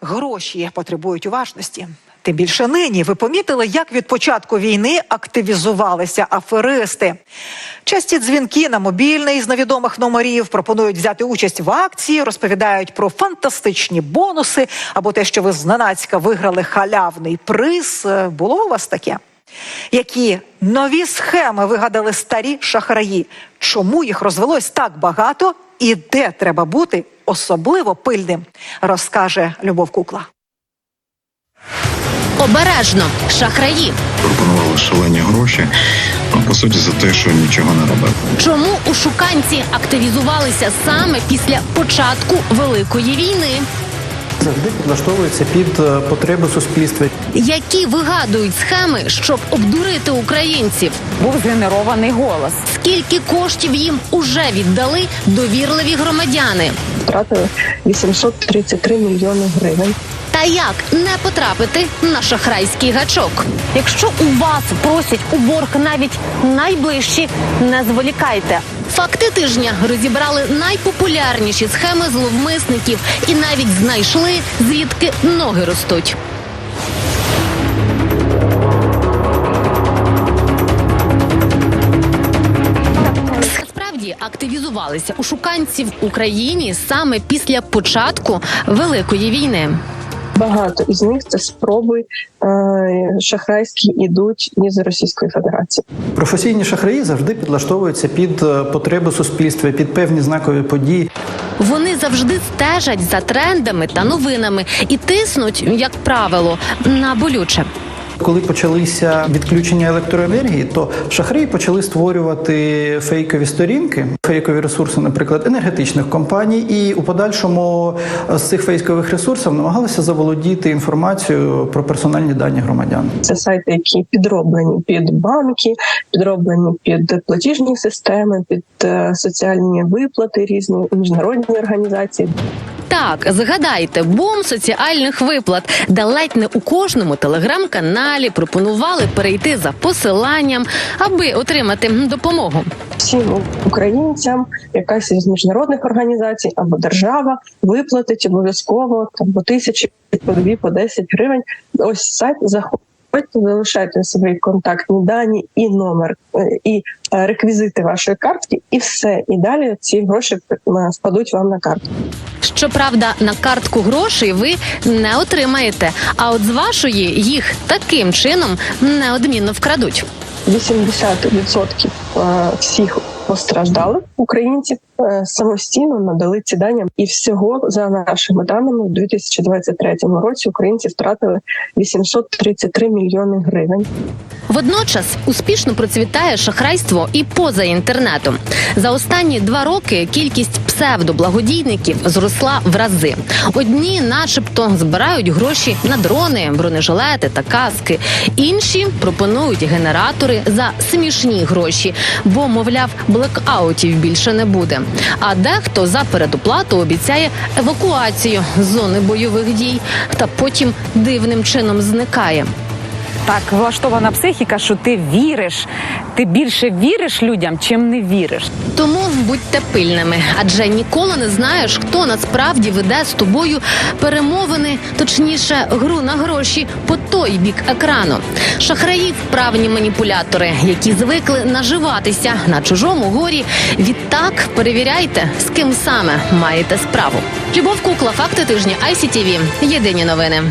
Гроші потребують уважності. Тим більше нині ви помітили, як від початку війни активізувалися аферисти. Часті дзвінки на мобільний з невідомих номерів пропонують взяти участь в акції, розповідають про фантастичні бонуси або те, що ви зненацька виграли халявний приз. Е, Було у вас таке? Які нові схеми вигадали старі шахраї? Чому їх розвелось так багато і де треба бути особливо пильним? Розкаже Любов Кукла. Обережно шахраї. пропонували шалені гроші, по суті, за те, що нічого не робив. Чому у шуканці активізувалися саме після початку великої війни? Завжди підлаштовується під е, потреби суспільства. Які вигадують схеми, щоб обдурити українців? був згенерований голос. Скільки коштів їм уже віддали довірливі громадяни? втратили 833 мільйони гривень. Та як не потрапити на шахрайський гачок? Якщо у вас просять у борг навіть найближчі, не зволікайте. Факти тижня розібрали найпопулярніші схеми зловмисників і навіть знайшли звідки ноги ростуть. Активізувалися ушуканці в Україні саме після початку великої війни. Багато із них це спроби е, шахрайські ідуть із Російської Федерації. Професійні шахраї завжди підлаштовуються під е, потреби суспільства, під певні знакові події. Вони завжди стежать за трендами та новинами і тиснуть, як правило, на болюче. Коли почалися відключення електроенергії, то шахраї почали створювати фейкові сторінки, фейкові ресурси, наприклад, енергетичних компаній, і у подальшому з цих фейкових ресурсів намагалися заволодіти інформацією про персональні дані громадян. Це сайти, які підроблені під банки, підроблені під платіжні системи, під е, соціальні виплати, різні міжнародні організації. Так, згадайте, бум соціальних виплат, де ледь не у кожному телеграм-каналі пропонували перейти за посиланням, аби отримати допомогу. Всім українцям якась із міжнародних організацій або держава виплатить обов'язково там по тисячі, по дві, по 10 гривень. Ось сайт заходьте, залишайте собі контактні дані і номер, е, і е, реквізити вашої картки, і все. І далі ці гроші е, спадуть вам на картку. Щоправда, на картку грошей ви не отримаєте. А от з вашої їх таким чином неодмінно вкрадуть. 80% е, всіх постраждалих українців е, самостійно надали ці дані, і всього за нашими даними у 2023 році українці втратили 833 мільйони гривень. Водночас успішно процвітає шахрайство і поза інтернетом. За останні два роки кількість псевдоблагодійників зросла в рази. Одні, начебто, збирають гроші на дрони, бронежилети та каски. Інші пропонують генератори за смішні гроші, бо, мовляв, блекаутів більше не буде. А дехто за передоплату обіцяє евакуацію з зони бойових дій та потім дивним чином зникає. Так влаштована психіка, що ти віриш. Ти більше віриш людям, чим не віриш. Тому будьте пильними, адже ніколи не знаєш, хто насправді веде з тобою перемовини, точніше, гру на гроші по той бік екрану. Шахраї вправні маніпулятори, які звикли наживатися на чужому горі. Відтак перевіряйте, з ким саме маєте справу. Любов Кукла, факти тижня ICTV. Єдині новини.